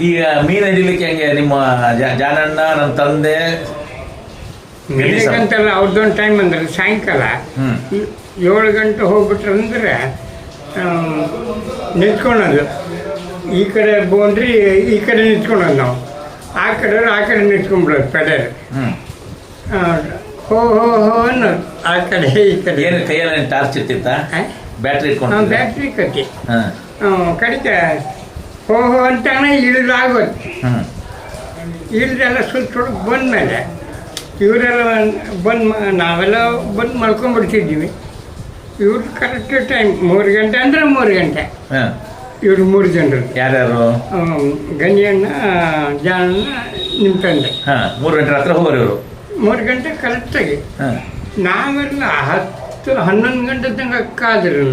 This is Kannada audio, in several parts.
ಈಗ ಮೀನು ಹಿಡಿಲಿಕ್ಕೆ ಹೆಂಗೆ ನಿಮ್ಮ ಜಾನಣ್ಣ ನನ್ನ ತಂದೆ? ಸಮ- ಅವ್ರದ್ದೊಂದು ಟೈಮ್ ಅಂದ್ರೆ ಸಾಯಂಕಾಲ ಏಳು ಗಂಟೆ ಹೋಗ್ಬಿಟ್ರೆ ಅಂದ್ರೆ ನಿಂತ್ಕೊಳೋದು ಈ ಕಡೆ ಬೋನ್ರಿ ಈ ಕಡೆ ನಿಂತ್ಕೊಳೋದು ನಾವು. ಆ ಕಡೆ ಆ ಕಡೆ ನಿಂತ್ಕೊಂಡ್ಬಿಡೋದು ಪೆಡರ್ ಹೋ ಹೋ ಹೋ ಅನ್ನೋದು. ಆ ಕಡೆ ಈ ಕಡೆ. ಏನು ಕೈಯಲ್ಲಿ ಟಾರ್ಚ್ ಇರ್ತಿತ್ತ ಬ್ಯಾಟ್ರಿ ಇಟ್ಕೊಂಡು ಬ್ಯಾಟ್ರಿ ಕಟ್ಟಿ. ಹಾ. ಕಡಿಕೆ ಹೋ ಹೋ ಅಂತಾನೆ ಇಳಿದಾಗುತ್ತೆ ಹ್ಮ್. ಇಲ್ದೆಲ್ಲ ಸುತ್ತ ಬಂದಮೇಲೆ ಇವರೆಲ್ಲ ಬಂದ್ ನಾವೆಲ್ಲ ಬಂದ್ ಮಲ್ಕೊಂಡ್ಬಿಡ್ತಿದ್ವಿ ಇವ್ರು ಕರೆಕ್ಟ್ ಟೈಮ್ ಮೂರು ಗಂಟೆ ಅಂದರೆ ಮೂರು ಗಂಟೆ. ಇವ್ರು ಮೂರು ಜನರು. ಯಾರ್ಯಾರು? ಗಂಜಿಯಣ್ಣ ಜಾನ ನಿಮ್ಮ ತಂದೆ. ಮೂರು ಗಂಟೆ ಹತ್ರ ಹೋಗೋರು ಇವರು. ಮೂರು ಗಂಟೆ ಕರೆಕ್ಟಾಗಿ. ನಾವೆಲ್ಲ ಹತ್ತು ಹನ್ನೊಂದು ಗಂಟೆ ತನಕ ಕಾದ್ರೂ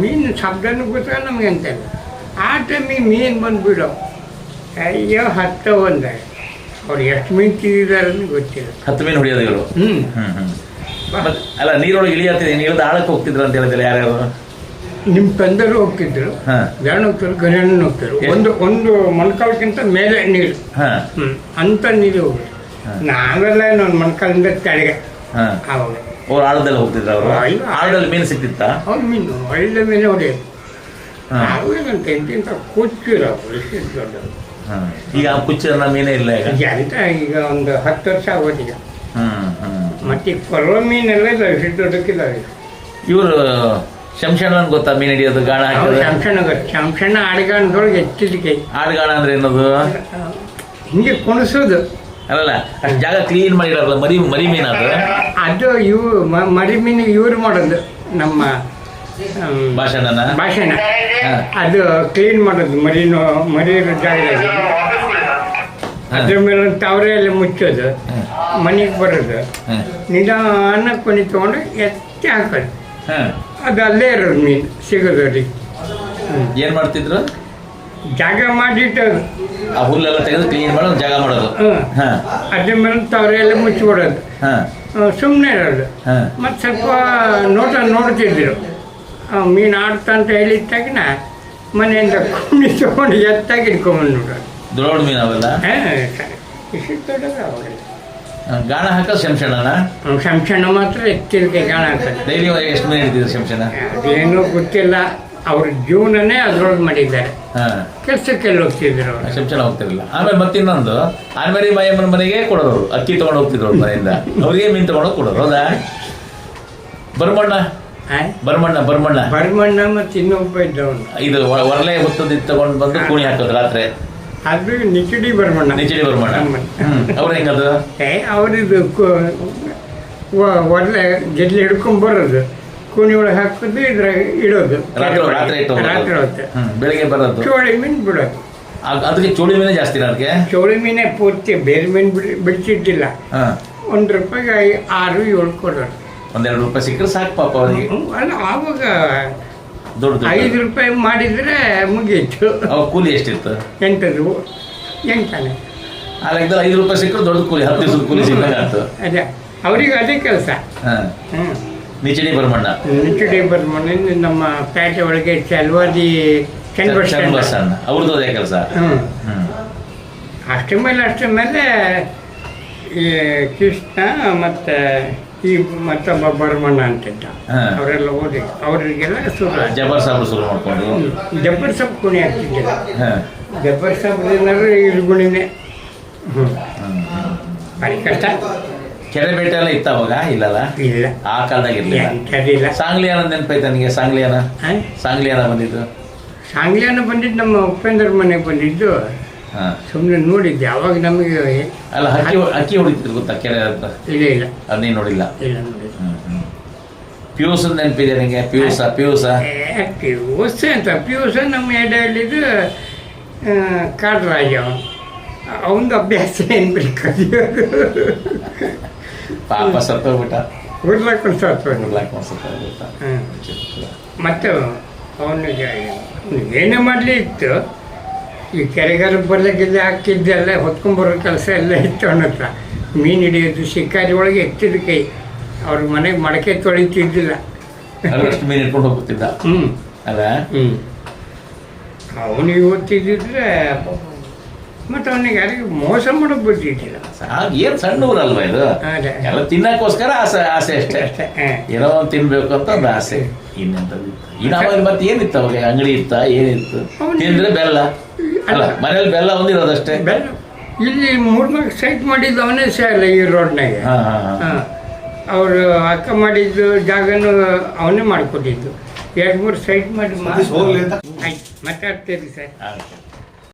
ಮೀನು ಶಬ್ದನೂ ಗೊತ್ತಾಗ ನಮಗೆ ಅಂತ ಇಲ್ಲ ಆ ಟೈಮಿಗೆ ಮೀನು ಬಂದುಬಿಡು. ಅಯ್ಯೋ ಹತ್ತ ಒಂದ. ಅವ್ರು ಎಷ್ಟು ಮೀನು ತಿಂದಿದ್ದಾರೆ ಅಂತ ಗೊತ್ತಿಲ್ಲ. ಹತ್ತು ಮೀನು ಹೊಡಿಯೋದು ಹ್ಞೂ ಅಲ್ಲ ನೀರೊಳಗೆ ಇಳಿಯತ್ತಿದೆ ನೀರದ ಆಳಕ್ಕೆ ಹೋಗ್ತಿದ್ರು ಅಂತ ಹೇಳಿದ್ರೆ ಯಾರ್ಯಾರು? ನಿಮ್ಮ ತಂದೆರು ಹೋಗ್ತಿದ್ರು ಜಾಣ ಹೋಗ್ತಾರೆ ಗಣ್ಣು ಹೋಗ್ತಾರೆ ಒಂದು ಒಂದು ಮೊಣಕಾಲಕ್ಕಿಂತ ಮೇಲೆ ನೀರು. ಹಾಂ. ಹ್ಞೂ ಅಂಥ ನೀರು ಹೋಗಿ ಹಾ. ನಾವೆಲ್ಲ ನನ್ನ ಮೊಣಕಾಲಿಂದ ಕೆಳಗೆ ಆವಾಗ ಅವ್ರು ಆಳದಲ್ಲಿ ಹೋಗ್ತಿದ್ರು ಅವರು. ಆಳದಲ್ಲಿ ಮೀನು ಸಿಕ್ತಿತ್ತ? ಅವ್ರು ಮೀನು. ಒಳ್ಳೆ ಮೀನು ಹೊಡೆಯೋದು. ದೊಡ್ಡದು ಹಾ. ಈಗ ಆ ಮೀನೇ ಇಲ್ಲ ಈಗ. ಎಂತ ಈಗ ಒಂದು ಹತ್ತು ವರ್ಷ ಆಗೋದೀಗ ಈಗ ಮತ್ತೆ ಕೊರೋ ಕೊರವ ಮೀನೆಲ್ಲ ಇಲ್ಲ ಎಷ್ಟು ದೊಡ್ಡಕ್ಕಿದ್ದಾವೆ ಇವರು ಅಂತ ಗೊತ್ತಾ ಮೀನ್ ಹಿಡಿಯೋದು ಗಾಣ ಶಂಶಣ್ಣ ಶಂಶಣ್ಣ ಹೆಚ್ಚಿದಕ್ಕೆ ಶಾಂಸಣ್ಣ ಅಡಿಗಾಣದೊಳಗೆ ಎತ್ತಿದಕ್ಕೆ ಆಡ್ಗಾಣ ಅಂದ್ರೆ ಏನದು? ಹಿಂಗೆ ಕುಣಿಸೋದು. ಅಲ್ಲಲ್ಲ ಅಷ್ಟು ಜಾಗ ಕ್ಲೀನ್ ಮಾಡಿರಲ್ಲ ಮರಿ ಮರಿ ಮೀನು ಅದು? ಅದು ಇವು ಮ- ಮರಿ ಮೀನಿಗೆ ಇವ್ರು ಮಾಡೋದು ನಮ್ಮ ಭಾಷಣನ? ಭಾಷಣ. ಅದು ಕ್ಲೀನ್ ಮಾಡೋದು ಮರಿನೋ ಮರಿ ಜಾಗದಲ್ಲಿ ಅದ್ರ ಮೇಲೆ ತವರೆಯಲ್ಲಿ ಎಲ್ಲ ಮುಚ್ಚೋದು. ಮನೆಗೆ ಬರೋದು. ನಿಧಾನ ಕೊನೆ ತಗೊಂಡು ಎತ್ತಿ ಹಾಕೋದು. ಅದು ಅಲ್ಲೇ ಇರೋದು ಮೀನು ಸಿಗೋದು ಅಲ್ಲಿ. ಏನು ಮಾಡ್ತಿದ್ರು? ಜಾಗ ಮಾಡಿಟ್ಟದು. ಆ ಹುಲ್ಲೆಲ್ಲ ತೆಗೆದು ಕ್ಲೀನ್ ಮಾಡೋದು ಜಾಗ ಮಾಡೋದು. ಅದ್ರ ಮೇಲೆ ತವರೆ ಎಲ್ಲ ಮುಚ್ಚಿಬಿಡೋದು. ಹಾ. ಸುಮ್ಮನೆ ಇರೋದು. ಮತ್ತೆ ಮತ್ತು ಸ್ವಲ್ಪ ನೋಟ ನೋಡ್ತಿದ್ರು. ಮೀನು ಆಡ್ತಾ ಅಂತ ಹೇಳಿದ ತಕ್ಷಣ ಮನೆಯಿಂದ ಕುಮ್ಮಿ ತಗೊಂಡು ಎತ್ತಾಗಿ ನೋಡ ದೊಡ್ಡ ಮೀನು ಅವೆಲ್ಲ? ಗಾಣ ಹಾಕ ಇಷ್ಟು ಶಂಶಣ ಮಾತ್ರ ಹಾ, ಗಾಣ ಹಾಕ ಡೈಲಿ ಎಷ್ಟು ಮೀನು ಹಿಡಿದಿದೆ ಶಂಶಣ ಅದೇನೋ ಗೊತ್ತಿಲ್ಲ. ಅವ್ರ ಜೀವನನೇ ಅದ್ರೊಳಗೆ ಮಾಡಿದ್ದಾರೆ. ಹಾ. ಕೆಲಸಕ್ಕೆಲ್ಲ ಹೋಗ್ತಿದ್ರು ಶಂಶಣ ಹೋಗ್ತಿರಲಿಲ್ಲ. ಆಮೇಲೆ ಮತ್ತಿನ್ನೊಂದು ಆನ್ಮೇರಿ ಬಾಯಮ್ಮನ ಮನೆಗೆ ಕೊಡೋರು. ಅಕ್ಕಿ ತಗೊಂಡು ಹೋಗ್ತಿದ್ರು ಅವ್ರ ಮನೆಯಿಂದ. ಅವ್ರಿಗೆ ಮೀನು ತಗೊಂಡು ಕೊಡೋರು ಹೌದಾ? ಬರ್ಮಣ್ಣ. ಬರ್ಮಣ್ಣ ಬರ್ಮಣ್ಣ. ಬರ್ಮಣ್ಣ ಮತ್ತು ಇನ್ನೊಬ್ಬ ಇದ್ದವನು. ಇದು ಒರಳೆ ಹೊತ್ತದ್ದು ತಗೊಂಡು ಬಂದು ಕೂಣಿ ಹಾಕೋದು ರಾತ್ರಿ. ಅದು ನಿಚಡಿ ಬರ್ಮಣ್ಣ. ನಿಚಡಿ ಬರ್ಮಣ್ಣ. ಅವ್ರು ಹೆಂಗದು? ಏ ಅವರಿದು ಒರಳೆ ಗೆದ್ಲಿ ಹಿಡ್ಕೊಂಡ್ ಬರೋದು. ಕೂಣಿ ಒಳಗೆ ಹಾಕೋದು ಇದ್ರಾಗ ಇಡೋದು. ರಾತ್ರಿ ರಾತ್ರಿ ಹೊತ್ತು ಬೆಳಿಗ್ಗೆ ಬರೋದು. ಚೋಳಿ ಮೀನು ಬಿಡೋದು. ಅದಕ್ಕೆ ಚೋಳಿ ಮೀನೇ ಜಾಸ್ತಿ ಅದಕ್ಕೆ? ಚೋಳಿ ಮೀನೇ ಪೂರ್ತಿ ಬೇರೆ ಮೀನು ಬಿಡಿ ಬಿಡ್ತಿದ್ದಿಲ್ಲ ರೂಪಾಯಿ ಒಂದು ರೂಪಾಯಿಗೆ ಆರು ಏಳು ಕೊಡೋರು ಒಂದೆರಡು ರೂಪಾಯಿ ಸಿಕ್ಕರೆ ಸಾಕು ಪಾಪ ಅವರಿಗೆ. ಅಲ್ಲ ಆವಾಗ ದೊಡ್ಡ ಐದು ರೂಪಾಯಿ ಮಾಡಿದರೆ ಮುಗಿಯಿತು. ಅವಾಗ ಕೂಲಿ ಎಷ್ಟಿತ್ತು? ಎಂಟದು ಎಂಟಾನೆ. ಆ ಲೆಕ್ಕದಲ್ಲಿ ಐದು ರೂಪಾಯಿ ಸಿಕ್ಕರೆ ದೊಡ್ಡ ಕೂಲಿ ಹತ್ತು ದಿವಸದ ಕೂಲಿ ಸಿಕ್ಕಂಗೆ ಆಯ್ತು. ಅದೇ ಅವರಿಗೆ ಅದೇ ಕೆಲಸ. ಹಾಂ. ಹ್ಞೂ ನಿಚಡಿ ಬರ್ಮಣ್ಣ. ನಿಚಡಿ ಬರ್ಮಣ್ಣ ನಮ್ಮ ಪ್ಯಾಟೆ ಒಳಗೆ ಚಲ್ವಾದಿ ಬಸ್ ಅವ್ರದ್ದು ಅದೇ ಕೆಲಸ. ಹ್ಞೂ ಹ್ಮ್. ಅಷ್ಟರ ಮೇಲೆ ಅಷ್ಟರ ಮೇಲೆ ಈ ಕೃಷ್ಣ ಮತ್ತು ಈ ಮತ್ತೊಬ್ಬ ಬರ್ಮಣ್ಣ ಅಂತಿದ್ದ. ಅವರೆಲ್ಲ ಓದಿ ಅವರಿಗೆಲ್ಲ ಶುರು ಜಬರ್ ಸಾಬ್ರು ಶುರು ಮಾಡ್ಕೊಂಡು. ಜಬ್ಬರ್ ಸಾಬ್ ಕುಣಿ ಹಾಕ್ತಿದ್ದಿಲ್ಲ ಹಾ. ಜಬ್ಬರ್ ಸಾಬ್ ಇರುಗುಣಿನೇ ಹ್ಞೂ ಭಾರಿ ಕಷ್ಟ. ಕೆರೆ ಬೇಟೆ ಎಲ್ಲ ಇತ್ತ ಅವಾಗ? ಇಲ್ಲಲ್ಲ? ಇಲ್ಲ. ಆ ಕಾಲದಾಗ ಇರಲಿಲ್ಲ. ಸಾಂಗ್ಲಿಯಾನ ನೆನಪೈತ ನನಗೆ ಸಾಂಗ್ಲಿಯಾನ? ಹಾಂ? ಸಾಂಗ್ಲಿಯಾನ ಬಂದಿದ್ದು? ಸಾಂಗ್ಲಿಯಾನ ಬಂದಿದ್ದು ನಮ್ಮ ಉಪೇಂದ್ರ ಮನೆಗೆ ಬಂದಿದ್ದು. ಸುಮ್ಮನೆ ನೋಡಿದ್ದೆ ಅವಾಗ ನಮಗೆ ಅಲ್ಲ ಹಕ್ಕಿ ಹಕ್ಕಿ ಹೊಡಿತಿದ್ರು ಗೊತ್ತಾ ಕೆರೆ ಅಂತ ಇಲ್ಲ. ಇಲ್ಲ ಅದನ್ನೇ ನೋಡಿಲ್ಲ? ಇಲ್ಲ ನೋಡಿ ಪಿಯೂಸ್ ನೆನಪಿದೆ ನನಗೆ ಪಿಯೂಸ ಪಿಯೂಸ? ಪಿಯೂಸ್ ಅಂತ ಪಿಯೂಸ ನಮ್ಮ ಎಡೆಯಲ್ಲಿದ್ದು ಕಾಡರಾಜ ಅವನದು ಅಭ್ಯಾಸ ಏನು ಬಿಡಿ ಕಲಿಯೋದು ಪಾಪ ಸತ್ತೋಗ್ಬಿಟ್ಟ. ಉರ್ಲಾಕೊಂಡು ಸಾತ್ವ ಉರ್ಲಾಕ್ ಸತ್ತೋಗ್ಬಿಟ್ಟ. ಮತ್ತು ಅವನಿಗೆ ಏನೇ ಮಾಡಲಿ ಇತ್ತು. ಈ ಕೆರೆಗಾರ ಬರ್ಲಿಕ್ಕಿದ್ದೆ ಹಾಕಿದ್ದೆಲ್ಲ ಹೊತ್ಕೊಂಡ್ಬರೋ ಕೆಲಸ ಎಲ್ಲ ಇತ್ತು ಅವನ ಹತ್ರ ಮೀನು ಹಿಡಿಯೋದು ಶಿಕಾರಿ ಒಳಗೆ ಎತ್ತಿದ ಕೈ. ಅವ್ರ ಮನೆಗೆ ಮಡಕೆ ತೊಳಿತಿದ್ದಿಲ್ಲ. ಅಷ್ಟು ಮೀನು ಇಟ್ಕೊಂಡು ಹೋಗ್ತಿದ್ದ ಹ್ಞೂ ಅಲ್ಲ? ಹ್ಞೂ ಅವನಿಗೆ ಗೊತ್ತಿದ್ದಿದ್ರೆ ಮತ್ತು ಅವನಿಗೆ ಯಾರಿಗೂ ಮೋಸ ಮಾಡೋಕೆ ಬಿಟ್ಟಿದ್ದಿಲ್ಲ ಏನು ಸಣ್ಣ ಊರಲ್ವಾ ಇದು? ಎಲ್ಲ ತಿನ್ನಕ್ಕೋಸ್ಕರ ಆಸೆ ಆಸೆ ಅಷ್ಟೇ. ಅಷ್ಟೇ ಏನೋ ಒಂದು ತಿನ್ಬೇಕು ಅಂತ ಒಂದು ಆಸೆ. ಇನ್ನೆಂಥದ್ದು ಇನ್ನು ಮತ್ತೆ ಏನಿತ್ತು? ಅವಾಗ ಅಂಗಡಿ ಇತ್ತ? ಏನಿತ್ತು? ಅವ್ನು- ತಿಂದ್ರೆ ಬೆಲ್ಲ? ಅಲ್ಲ ಮನೇಲಿ ಬೆಲ್ಲ ಒಂದಿರೋದಷ್ಟೇ? ಬೆಲ್ಲ ಇಲ್ಲಿ ಮೂರ್ನಾಲ್ಕು ಸೈಟ್ ಮಾಡಿದ್ದು ಅವನೇ ಸೇರಲ್ಲ ಈ ರೋಡ್ನಾಗೆ. ಹಾ ಹಾ ಹಾ. ಅವರು ಅಕ್ಕ ಮಾಡಿದ್ದು ಜಾಗನೂ ಅವನೇ ಮಾಡ್ಕೊಟ್ಟಿದ್ದು. ಎರಡು ಮೂರು ಸೈಟ್ ಮಾಡಿ ಮಾತಾಡ್ತೀರಿ ಸರ್.